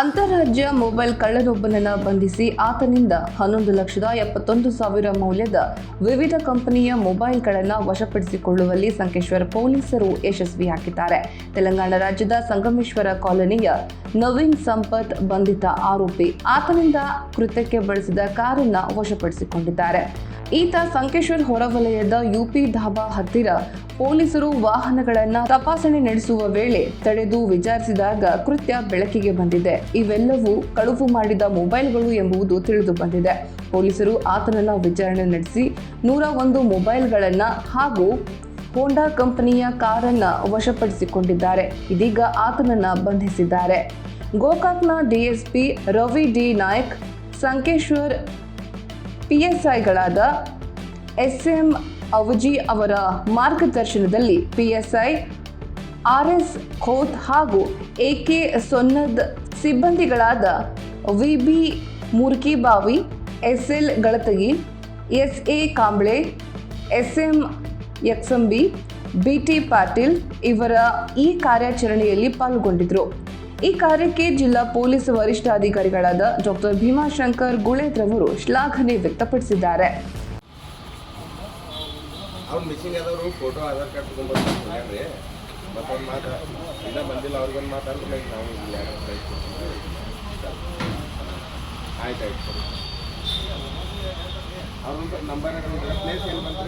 ಅಂತಾರಾಜ್ಯ ಮೊಬೈಲ್ ಕಳ್ಳನೊಬ್ಬನನ್ನ ಬಂಧಿಸಿ ಆತನಿಂದ ಹನ್ನೊಂದು ಲಕ್ಷದ ಎಪ್ಪತ್ತೊಂದು ಸಾವಿರ ಮೌಲ್ಯದ ವಿವಿಧ ಕಂಪನಿಯ ಮೊಬೈಲ್ಗಳನ್ನು ವಶಪಡಿಸಿಕೊಳ್ಳುವಲ್ಲಿ ಸಂಕೇಶ್ವರ ಪೊಲೀಸರು ಯಶಸ್ವಿಯಾಗಿದ್ದಾರೆ ತೆಲಂಗಾಣ ರಾಜ್ಯದ ಸಂಗಮೇಶ್ವರ ಕಾಲೋನಿಯ ನವೀನ್ ಸಂಪತ್ ಬಂಧಿತ ಆರೋಪಿ ಆತನಿಂದ ಕೃತ್ಯಕ್ಕೆ ಬಳಸಿದ ಕಾರನ್ನು ವಶಪಡಿಸಿಕೊಂಡಿದ್ದಾರೆ. ಈತ ಸಂಕೇಶ್ವರ್ ಹೊರವಲಯದ ಯುಪಿ ಧಾಬಾ ಹತ್ತಿರ ಪೊಲೀಸರು ವಾಹನಗಳನ್ನ ತಪಾಸಣೆ ನಡೆಸುವ ವೇಳೆ ತಡೆದು ವಿಚಾರಿಸಿದಾಗ ಕೃತ್ಯ ಬೆಳಕಿಗೆ ಬಂದಿದೆ. ಇವೆಲ್ಲವೂ ಕಳುವು ಮಾಡಿದ ಮೊಬೈಲ್ಗಳು ಎಂಬುದು ತಿಳಿದು ಬಂದಿದೆ. ಪೊಲೀಸರು ಆತನನ್ನ ವಿಚಾರಣೆ ನಡೆಸಿ ನೂರ ಒಂದು ಮೊಬೈಲ್ಗಳನ್ನ ಹಾಗೂ ಹೋಂಡಾ ಕಂಪನಿಯ ಕಾರನ್ನ ವಶಪಡಿಸಿಕೊಂಡಿದ್ದಾರೆ. ಇದೀಗ ಆತನನ್ನ ಬಂಧಿಸಿದ್ದಾರೆ. ಗೋಕಾಕ್ನ ಡಿಎಸ್ಪಿ ರವಿ ಡಿ ನಾಯಕ್, ಸಂಕೇಶ್ವರ್ ಪಿಎಸ್ಐಗಳಾದ ಎಸ್ ಐಗಳಾದ ಎಸ್ ಎಂ ಅವಜಿ ಅವರ ಮಾರ್ಗದರ್ಶನದಲ್ಲಿ P S I R S Khot ಹಾಗೂ A K Sonnad ಸಿಬ್ಬಂದಿಗಳಾದ V B Murkibavi S L Galatagi S A Kamble S M Yaksambi B T Patil ಇವರ ಈ ಕಾರ್ಯಾಚರಣೆಯಲ್ಲಿ ಪಾಲ್ಗೊಂಡಿದ್ರು. ಈ ಕಾರ್ಯಕ್ಕೆ ಜಿಲ್ಲಾ ಪೊಲೀಸ್ ವರಿಷ್ಠಾಧಿಕಾರಿಗಳಾದ ಡಾಕ್ಟರ್ ಭೀಮಾಶಂಕರ್ ಗುಳೇತ್ರವರು ಶ್ಲಾಘನೆ ವ್ಯಕ್ತಪಡಿಸಿದ್ದಾರೆ. ಅವ್ರಿಗೊಂದು ಆಯ್ತು ಆಯ್ತು. ಅವ್ರೊಂದು ನಂಬರ್ ಪ್ಲೇಸ್ ಏನು ಬಂತು